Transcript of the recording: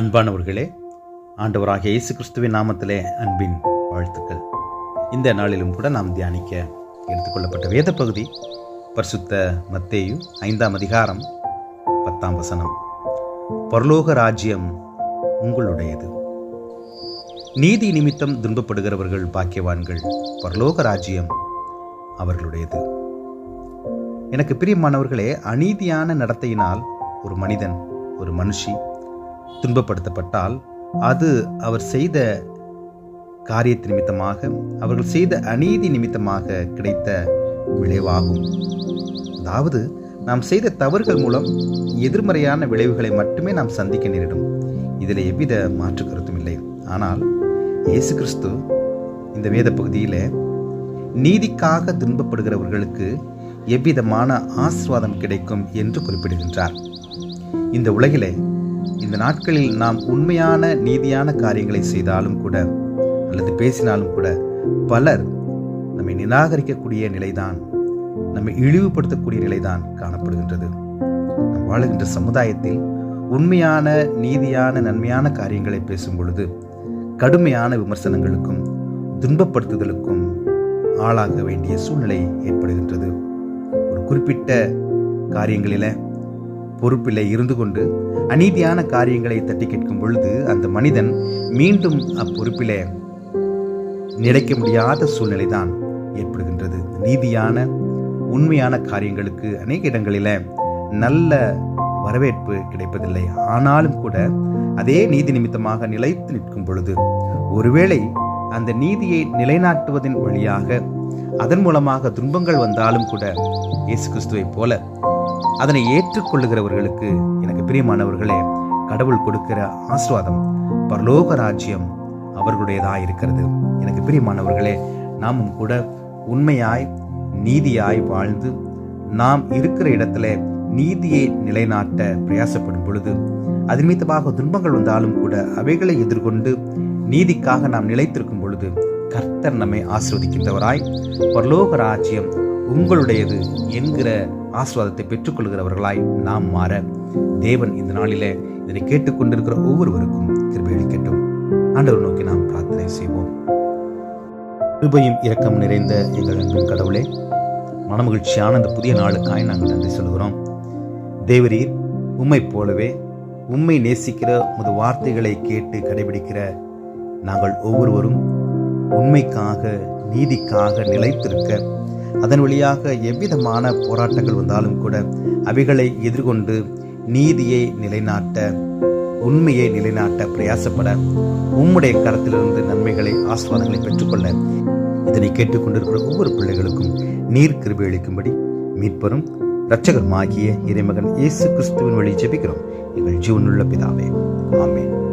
அன்பானவர்களே ஆண்டவராக இயேசு கிறிஸ்துவின் நாமத்திலே அன்பின் வாழ்த்துக்கள். இந்த நாளிலும் கூட நாம் தியானிக்க எடுத்துக்கொள்ளப்பட்ட வேத பகுதி பரிசுத்த மத்தேயு ஐந்தாம் அதிகாரம் பத்தாம் வசனம். பரலோக ராஜ்யம் உங்களுடையது. நீதி நிமித்தம் துன்பப்படுகிறவர்கள் பாக்கியவான்கள் பரலோக ராஜ்யம் அவர்களுடையது. எனக்கு பிரியமானவர்களே அநீதியான நடத்தையினால் ஒரு மனிதன் ஒரு மனுஷி துன்பப்படுத்தப்பட்டால் அது அவர் செய்த காரியத்து நிமித்தமாக அவர்கள் செய்த அநீதி நிமித்தமாக கிடைத்த விளைவாகும். அதாவது நாம் செய்த தவறுகள் மூலம் எதிர்மறையான விளைவுகளை மட்டுமே நாம் சந்திக்க நேரிடும். இதில் எவ்வித மாற்று கருத்தும் இல்லை. ஆனால் இயேசு கிறிஸ்து இந்த வேத பகுதியில் நீதிக்காக துன்பப்படுகிறவர்களுக்கு எவ்விதமான ஆஸ்வாதம் கிடைக்கும் என்று குறிப்பிடுகின்றார். இந்த உலகிலே இந்த நாட்களில் நாம் உண்மையான நீதியான காரியங்களை செய்தாலும் கூட அல்லது பேசினாலும் கூட பலர் நம்மை நிராகரிக்கக்கூடிய நிலைதான் நம்மை இழிவுபடுத்தக்கூடிய நிலைதான் காணப்படுகின்றது. நாம் வாழுகின்ற சமுதாயத்தில் உண்மையான நீதியான நன்மையான காரியங்களை பேசும் பொழுது கடுமையான விமர்சனங்களுக்கும் துன்பப்படுத்துதலுக்கும் ஆளாக வேண்டிய சூழ்நிலை ஏற்படுகின்றது. ஒரு குறிப்பிட்ட காரியங்களில் பொறுப்பில் இருந்து கொண்டு அநீதியான காரியங்களை தட்டி கேட்கும் பொழுது அந்த மனிதன் மீண்டும் அப்பொறுப்பிலே நிலைக்க முடியாத சூழ்நிலை தான் ஏற்படுகின்றது. நீதியான உண்மையான காரியங்களுக்கு அநேக இடங்களில நல்ல வரவேற்பு கிடைப்பதில்லை. ஆனாலும் கூட அதே நீதி நிமித்தமாக நிலைத்து நிற்கும் பொழுது ஒருவேளை அந்த நீதியை நிலைநாட்டுவதன் வழியாக அதன் மூலமாக துன்பங்கள் வந்தாலும் கூட இயேசு கிறிஸ்துவைப் போல அதனை ஏற்றுக்கொள்ளுகிறவர்களுக்கு எனக்கு பிரியமானவர்களே கடவுள் கொடுக்கிற ஆசிர்வாதம் பரலோக ராஜ்யம் அவர்களுடையதாக இருக்கிறது எனக்கு பிரியமானவர்களே நாமும் கூட உண்மையாய் நீதியாய் வாழ்ந்து நாம் இருக்கிற இடத்துல நீதியை நிலைநாட்ட பிரயாசப்படும் பொழுது அதன் மீதமாக துன்பங்கள் வந்தாலும் கூட அவைகளை எதிர்கொண்டு நீதிக்காக நாம் நிலைத்திருக்கும் பொழுது கர்த்தர் நம்மை ஆசிர்வதிக்கின்றவராய் பரலோக ராஜ்யம் உங்களுடையது என்கிற ஆஸ்வாதத்தை பெற்றுக்கொள்கிறவர்களாய் நாம் மாற தேவன் இந்த நாளில இதனை கேட்டுக்கொண்டிருக்கிற ஒவ்வொருவருக்கும் கிருபை ஆண்டவர் நோக்கி நாம் பிரார்த்தனை செய்வோம். கிருபையும் இரக்கம் நிறைந்த எங்கள் அன்பின் கடவுளே மனமகிழ்ச்சியான இந்த புதிய நாளுக்காய் நாங்கள் நன்றி சொல்கிறோம் தேவரீர் உம்மை போலவே உம்மை நேசிக்கிற முது வார்த்தைகளை கேட்டு கடைபிடிக்கிற நாங்கள் ஒவ்வொருவரும் உண்மைக்காக நீதிக்காக நிலைத்திருக்க அதன் வழியாக எவ்விதமான போராட்டங்கள் வந்தாலும் கூட அவைகளை எதிர்கொண்டு நீதியை நிலைநாட்ட உண்மையை நிலைநாட்ட பிரயாசப்பட உம்முடைய கரத்திலிருந்து நன்மைகளை ஆஸ்வாதங்களை பெற்றுக்கொள்ள இதனை கேட்டுக்கொண்டிருக்கிற ஒவ்வொரு பிள்ளைகளுக்கும் நீர் கிருபி அளிக்கும்படி மீட்பரும் இரட்சகருமாகிய இறைமகன் இயேசு கிறிஸ்துவின் வழி ஜெபிக்கிறோம். எங்கள் ஜீவனுள்ள பிதாவே. ஆமேன்.